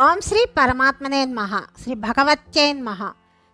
ఓం శ్రీ పరమాత్మనే నమః. శ్రీ భగవత్యే నమః.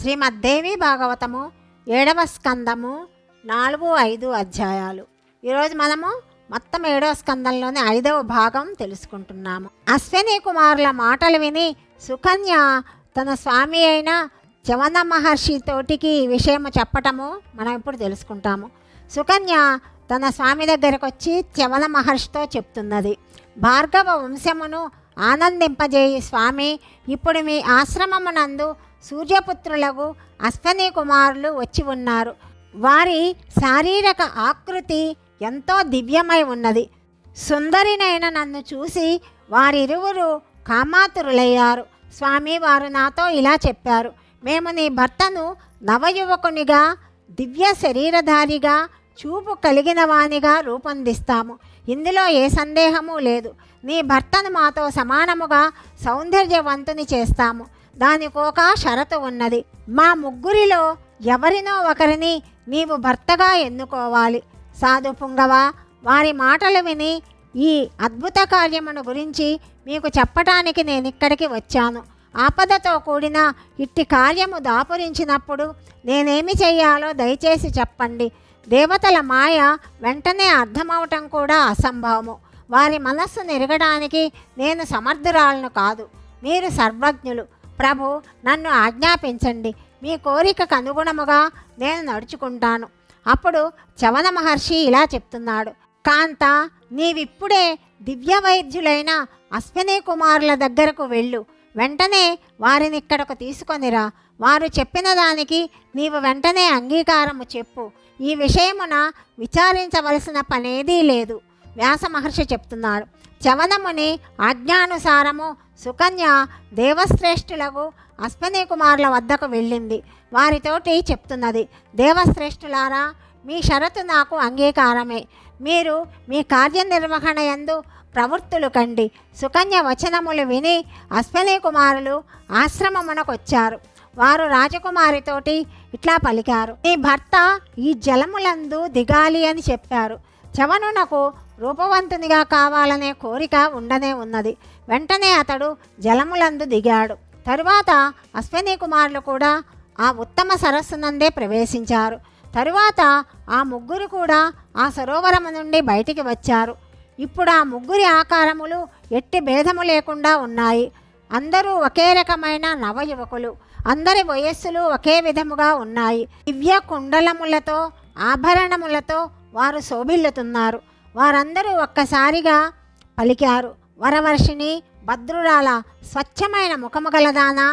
శ్రీమద్దేవి భాగవతము ఏడవ స్కందము నాలుగు ఐదు అధ్యాయాలు. ఈరోజు మనము మొత్తం ఏడవ స్కందంలోని ఐదవ భాగం తెలుసుకుంటున్నాము. అశ్విని కుమారుల మాటలు విని సుకన్య తన స్వామి అయిన చవన మహర్షి తోటికి ఈ విషయము చెప్పటము మనం ఇప్పుడు తెలుసుకుంటాము. సుకన్య తన స్వామి దగ్గరకు వచ్చి చవన మహర్షితో చెప్తున్నది. భార్గవ వంశమును ఆనందింపజేయి స్వామి. ఇప్పుడు మీ ఆశ్రమమునందు సూర్యపుత్రులకు అశ్వనీ కుమారులు వచ్చి ఉన్నారు. వారి శారీరక ఆకృతి ఎంతో దివ్యమై ఉన్నది. సుందరినైన నన్ను చూసి వారిరువురు కామాతురులయ్యారు. స్వామి వారు నాతో ఇలా చెప్పారు. మేము నీ భర్తను నవయువకునిగా దివ్య శరీరధారిగా చూపు కలిగిన వానిగా రూపొందిస్తాము. ఇందులో ఏ సందేహము లేదు. నీ భర్తను మాతో సమానముగా సౌందర్యవంతుని చేస్తాము. దానికొక షరతు ఉన్నది. మా ముగ్గురిలో ఎవరినో ఒకరిని నీవు భర్తగా ఎన్నుకోవాలి. సాధు పుంగవ వారి మాటలు విని ఈ అద్భుత కార్యమును గురించి మీకు చెప్పటానికి నేను ఇక్కడికి వచ్చాను. ఆపదతో కూడిన ఇట్టి కార్యము దాపురించినప్పుడు నేనేమి చేయాలో దయచేసి చెప్పండి. దేవతల మాయ వెంటనే అర్థమవటం కూడా అసంభవము. వారి మనస్సు నెరగడానికి నేను సమర్థురాలను కాదు. మీరు సర్వజ్ఞులు. ప్రభు నన్ను ఆజ్ఞాపించండి. మీ కోరికకు అనుగుణముగా నేను నడుచుకుంటాను. అప్పుడు చవన మహర్షి ఇలా చెప్తున్నాడు. కాంత నీవిప్పుడే దివ్య వైద్యులైన అశ్విని కుమారుల దగ్గరకు వెళ్ళు. వెంటనే వారిని ఇక్కడకు తీసుకొనిరా. వారు చెప్పిన దానికి నీవు వెంటనే అంగీకారము చెప్పు. ఈ విషయమున విచారించవలసిన పనేదీ లేదు. వ్యాస మహర్షి చెప్తున్నాడు. చవనముని ఆజ్ఞానుసారము సుకన్య దేవశ్రేష్ఠులకు అశ్వని కుమారుల వద్దకు వెళ్ళింది. వారితోటి చెప్తున్నది దేవశ్రేష్ఠులారా మీ షరతు నాకు అంగీకారమే. మీరు మీ కార్యనిర్వహణ యందు ప్రవృత్తులు కండి. సుకన్య వచనములు విని అశ్వని కుమారులు ఆశ్రమమునకొచ్చారు. వారు రాజకుమారితోటి ఇట్లా పలికారు నీ భర్త ఈ జలములందు దిగాలి అని చెప్పారు. చవనునకు రూపవంతునిగా కావాలనే కోరిక ఉండనే ఉన్నది. వెంటనే అతడు జలములందు దిగాడు. తరువాత అశ్విని కుమారులు కూడా ఆ ఉత్తమ సరస్సునందే ప్రవేశించారు. తరువాత ఆ ముగ్గురు కూడా ఆ సరోవరము నుండి బయటికి వచ్చారు. ఇప్పుడు ఆ ముగ్గురి ఆకారములు ఎట్టి భేదము లేకుండా ఉన్నాయి. అందరూ ఒకే రకమైన నవయువకులు. అందరి వయస్సులు ఒకే విధముగా ఉన్నాయి. దివ్య కుండలములతో ఆభరణములతో వారు శోభిల్లుతున్నారు. వారందరూ ఒక్కసారిగా పలికారు. వరవర్షిణి భద్రురాల స్వచ్ఛమైన ముఖము గలదానా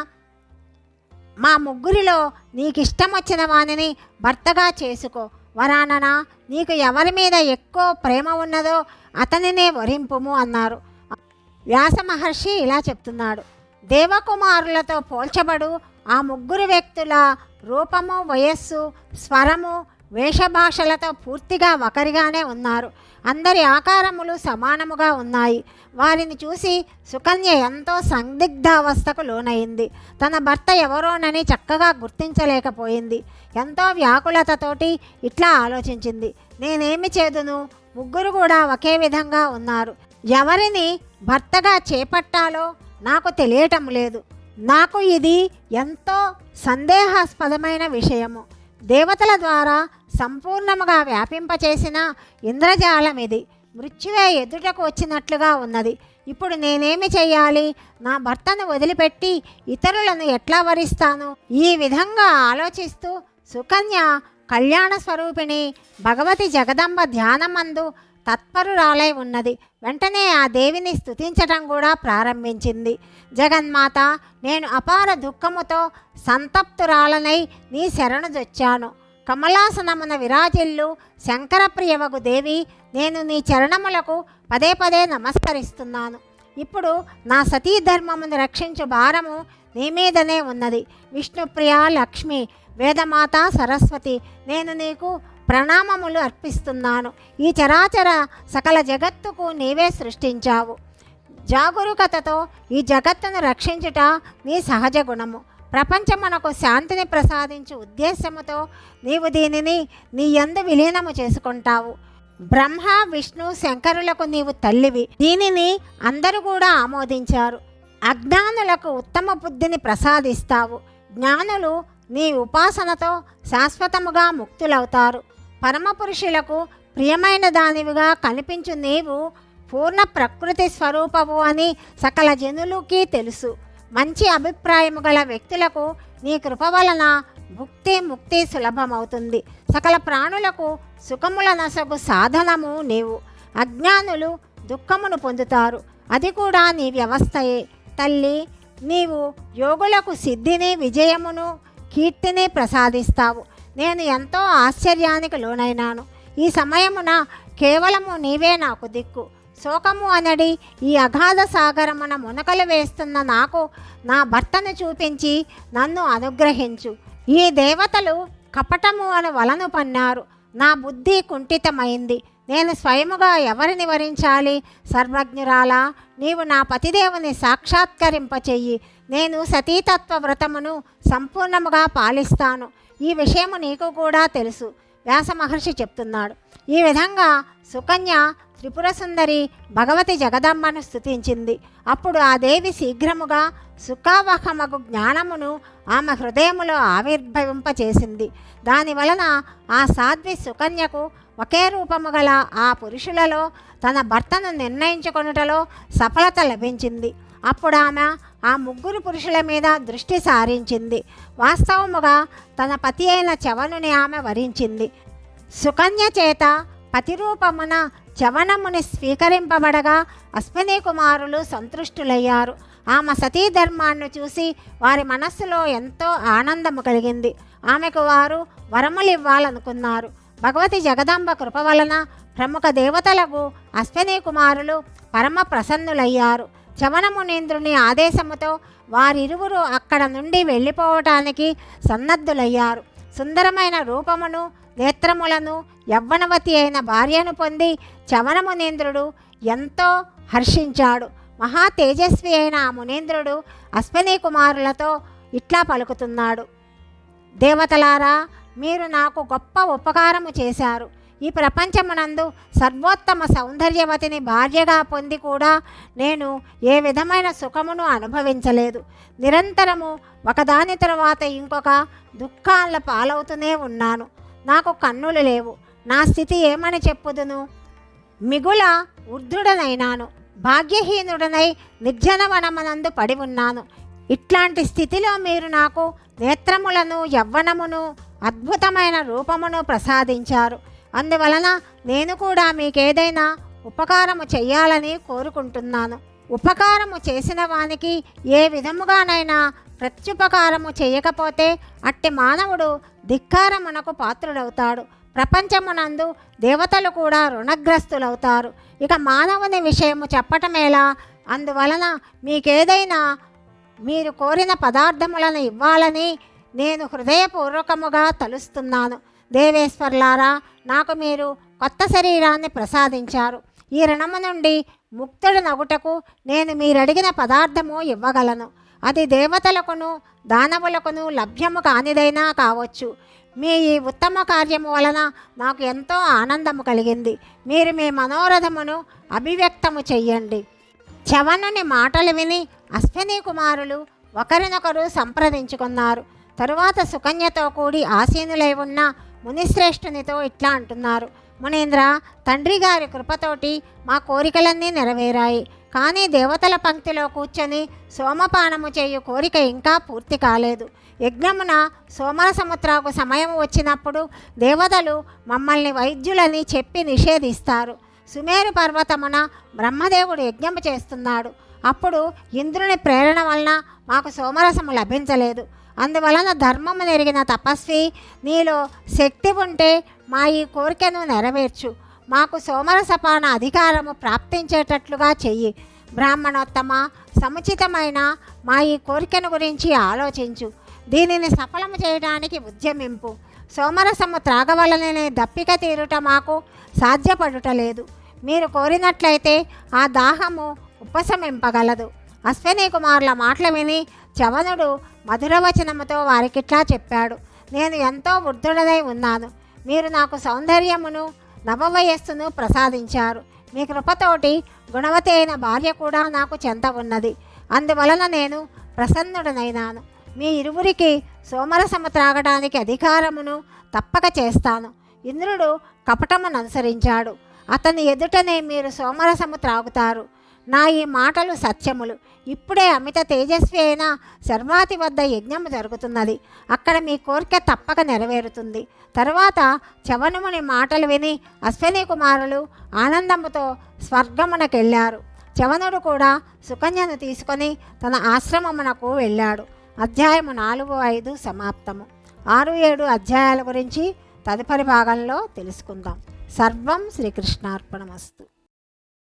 మా ముగ్గురిలో నీకు ఇష్టం వచ్చిన వానిని భర్తగా చేసుకో. వరానన నీకు ఎవరి మీద ఎక్కువ ప్రేమ ఉన్నదో అతనినే వరింపుము అన్నారు. వ్యాస మహర్షి ఇలా చెప్తున్నాడు. దేవకుమారులతో పోల్చబడు ఆ ముగ్గురు వ్యక్తుల రూపము వయస్సు స్వరము వేషభాషలతో పూర్తిగా ఒకరిగానే ఉన్నారు. అందరి ఆకారములు సమానముగా ఉన్నాయి. వారిని చూసి సుకన్య ఎంతో సందిగ్ధావస్థకు లోనైంది. తన భర్త ఎవరోనని చక్కగా గుర్తించలేకపోయింది. ఎంతో వ్యాకులతతోటి ఇట్లా ఆలోచించింది. నేనేమి చేదును? ముగ్గురు కూడా ఒకే విధంగా ఉన్నారు. ఎవరిని భర్తగా చేపట్టాలో నాకు తెలియటం లేదు. నాకు ఇది ఎంతో సందేహాస్పదమైన విషయము. దేవతల ద్వారా సంపూర్ణముగా వ్యాపింపచేసిన ఇంద్రజాలం ఇది. మృత్యువే ఎదుటకు వచ్చినట్లుగా ఉన్నది. ఇప్పుడు నేనేమి చేయాలి నా భర్తను వదిలిపెట్టి ఇతరులను ఎట్లా వరిస్తాను? ఈ విధంగా ఆలోచిస్తూ సుకన్య కళ్యాణ స్వరూపిణి భగవతి జగదంబ ధ్యానమందు తత్పరురాలై ఉన్నది. వెంటనే ఆ దేవిని స్థుతించటం కూడా ప్రారంభించింది. జగన్మాత నేను అపార దుఃఖముతో సంతప్తురాలనై నీ శరణు దొచ్చాను కమలాసనమున విరాజిల్లు శంకరప్రియవగు దేవి నేను నీ చరణములకు పదే పదే నమస్కరిస్తున్నాను. ఇప్పుడు నా సతీధర్మమును రక్షించు భారము నీ మీదనే ఉన్నది. విష్ణుప్రియ లక్ష్మి వేదమాత సరస్వతి నేను నీకు ప్రణామములు అర్పిస్తున్నాను. ఈ చరాచర సకల జగత్తుకు నీవే సృష్టించావు. జాగరూకతతో ఈ జగత్తును రక్షించుట నీ సహజ గుణము. ప్రపంచమునకు శాంతిని ప్రసాదించు ఉద్దేశముతో నీవు దీనిని నీ యందు విలీనము చేసుకుంటావు. బ్రహ్మ విష్ణు శంకరులకు నీవు తల్లివి. దీనిని అందరూ కూడా ఆమోదించారు. అజ్ఞానులకు ఉత్తమ బుద్ధిని ప్రసాదిస్తావు. జ్ఞానులు నీ ఉపాసనతో శాశ్వతముగా ముక్తులవుతారు. పరమపురుషులకు ప్రియమైన దానివిగా కనిపించు నీవు పూర్ణ ప్రకృతి స్వరూపము అని సకల జనులకి తెలుసు. మంచి అభిప్రాయము గల వ్యక్తులకు నీ కృప వలన భుక్తి ముక్తి సులభమవుతుంది. సకల ప్రాణులకు సుఖముల నసగు సాధనము నీవు. అజ్ఞానులు దుఃఖమును పొందుతారు. అది కూడా నీ వ్యవస్థయే. తల్లి నీవు యోగులకు సిద్ధిని విజయమును కీర్తిని ప్రసాదిస్తావు. నేను ఎంతో ఆశ్చర్యానికి లోనైనాను. ఈ సమయమున కేవలము నీవే నాకు దిక్కు. శోకము అనడి ఈ అగాధ సాగరమున మునకలు వేస్తున్న నాకు నా భర్తను చూపించి నన్ను అనుగ్రహించు. ఈ దేవతలు కపటము అని వలను పన్నారు. నా బుద్ధి కుంఠితమైంది. నేను స్వయముగా ఎవరిని వరించాలి? సర్వజ్ఞురాలా నీవు నా పతిదేవుని సాక్షాత్కరింపచెయ్యి. నేను సతీతత్వ వ్రతమును సంపూర్ణముగా పాలిస్తాను. ఈ విషయము నీకు కూడా తెలుసు. వ్యాస మహర్షి చెప్తున్నాడు. ఈ విధంగా సుకన్య త్రిపుర సుందరి భగవతి జగదమ్మను స్తుతించింది. అప్పుడు ఆ దేవి శీఘ్రముగా సుఖావహమగు జ్ఞానమును ఆమె హృదయములో ఆవిర్భవింపచేసింది. దాని వలన ఆ సాధ్వి సుకన్యకు ఒకే రూపము గల ఆ పురుషులలో తన భర్తను నిర్ణయించుకొనుటలో సఫలత లభించింది. అప్పుడు ఆమె ఆ ముగ్గురు పురుషుల మీద దృష్టి సారించింది. వాస్తవముగా తన పతి అయిన చవనుని ఆమె వరించింది. సుకన్య చేత పతిరూపమున చవనముని స్వీకరింపబడగా అశ్విని కుమారులు సంతృష్టులయ్యారు. ఆమె సతీధర్మాన్ని చూసి వారి మనస్సులో ఎంతో ఆనందము కలిగింది. ఆమెకు వారు వరములు ఇవ్వాలనుకున్నారు. భగవతి జగదాంబ కృప వలన ప్రముఖ దేవతలకు అశ్విని కుమారులు పరమ ప్రసన్నులయ్యారు. చమనమునేంద్రుని ఆదేశముతో వారిరువురు అక్కడ నుండి వెళ్ళిపోవటానికి సన్నద్ధులయ్యారు. సుందరమైన రూపమును నేత్రములను యవ్వనవతి అయిన భార్యను పొంది చమనమునేంద్రుడు ఎంతో హర్షించాడు. మహా తేజస్వి అయిన ఆ మునేంద్రుడు అశ్విని కుమారులతో ఇట్లా పలుకుతున్నాడు. దేవతలారా మీరు నాకు గొప్ప ఉపకారము చేశారు. ఈ ప్రపంచమునందు సర్వోత్తమ సౌందర్యవతిని భార్యగా పొంది కూడా నేను ఏ విధమైన సుఖమును అనుభవించలేదు. నిరంతరము ఒకదాని తరువాత ఇంకొక దుఃఖాల పాలవుతూనే ఉన్నాను. నాకు కన్నులు లేవు. నా స్థితి ఏమని చెప్పుదును? మిగుల వృద్ధుడనైనాను భాగ్యహీనుడనై నిర్జనవనమనందు పడి ఉన్నాను. ఇట్లాంటి స్థితిలో మీరు నాకు నేత్రములను యవ్వనమును అద్భుతమైన రూపమును ప్రసాదించారు. అందువలన నేను కూడా మీకేదైనా ఉపకారము చేయాలని కోరుకుంటున్నాను. ఉపకారము చేసిన వానికి ఏ విధముగానైనా ప్రత్యుపకారము చేయకపోతే అట్టి మానవుడు ధిక్కారమునకు పాత్రుడవుతాడు. ప్రపంచమునందు దేవతలు కూడా రుణగ్రస్తులవుతారు. ఇక మానవుని విషయము చెప్పటమేలా? అందువలన మీకేదైనా మీరు కోరిన పదార్థములను ఇవ్వాలని నేను హృదయపూర్వకముగా తలుస్తున్నాను. దేవేశ్వర్లారా నాకు మీరు కొత్త శరీరాన్ని ప్రసాదించారు. ఈ రుణము నుండి ముక్తుడు నగుటకు నేను మీరడిగిన పదార్థము ఇవ్వగలను. అది దేవతలకును దానవులకును లభ్యము కానిదైనా కావచ్చు. మీ ఈ ఉత్తమ కార్యము వలన నాకు ఎంతో ఆనందము కలిగింది. మీరు మీ మనోరథమును అభివ్యక్తము చెయ్యండి. చవనుని మాటలు విని అశ్విని కుమారులు ఒకరినొకరు సంప్రదించుకున్నారు. తరువాత సుకన్యతో కూడి ఆసీనులై ఉన్న మునిశ్రేష్ఠునితో ఇట్లా అంటున్నారు. మునీంద్ర తండ్రి గారి కృపతోటి మా కోరికలన్నీ నెరవేరాయి. కానీ దేవతల పంక్తిలో కూర్చొని సోమపానము చేయు కోరిక ఇంకా పూర్తి కాలేదు. యజ్ఞమున సోమరసముద్రకు సమయం వచ్చినప్పుడు దేవతలు మమ్మల్ని వైద్యులని చెప్పి నిషేధిస్తారు. సుమేరు పర్వతమున బ్రహ్మదేవుడు యజ్ఞము చేస్తున్నాడు. అప్పుడు ఇంద్రుని ప్రేరణ వలన మాకు సోమరసము లభించలేదు. అందువలన ధర్మము నెరిగిన తపస్వి నీలో శక్తి ఉంటే మా ఈ కోరికను నెరవేర్చు. మాకు సోమరసపాన అధికారము ప్రాప్తించేటట్లుగా చెయ్యి. బ్రాహ్మణోత్తమ సముచితమైన మా ఈ కోరికను గురించి ఆలోచించు. దీనిని సఫలము చేయడానికి ఉద్యమింపు. సోమరసము త్రాగవలననే దప్పిక తీరుట మాకు సాధ్యపడుటలేదు మీరు కోరినట్లయితే ఆ దాహము ఉపశమింపగలదు. అశ్విని కుమారుల మాటలు విని చవనుడు మధురవచనముతో వారికిట్లా చెప్పాడు నేను ఎంతో వృద్ధుడనై ఉన్నాను. మీరు నాకు సౌందర్యమును నవవయస్సును ప్రసాదించారు. మీ కృపతోటి గుణవతి అయిన భార్య కూడా నాకు చెంత ఉన్నది. అందువలన నేను ప్రసన్నుడనైనాను. మీ ఇరువురికి సోమరసము త్రాగడానికి అధికారమును తప్పక చేస్తాను. ఇంద్రుడు కపటమును అనుసరించాడు అతని ఎదుటనే మీరు సోమరసము త్రాగుతారు. నా ఈ మాటలు సత్యములు. ఇప్పుడే అమిత తేజస్వి అయిన శర్మాతి వద్ద యజ్ఞము జరుగుతున్నది. అక్కడ మీ కోరిక తప్పక నెరవేరుతుంది. తర్వాత చవనముని మాటలు విని అశ్విని కుమారులు ఆనందముతో స్వర్గమునకెళ్ళారు. చవనుడు కూడా సుకన్యను తీసుకొని తన ఆశ్రమమునకు వెళ్ళాడు. అధ్యాయము నాలుగు ఐదు సమాప్తము. ఆరు ఏడు అధ్యాయాల గురించి తదుపరి భాగంలో తెలుసుకుందాం. సర్వం శ్రీకృష్ణార్పణమస్తు.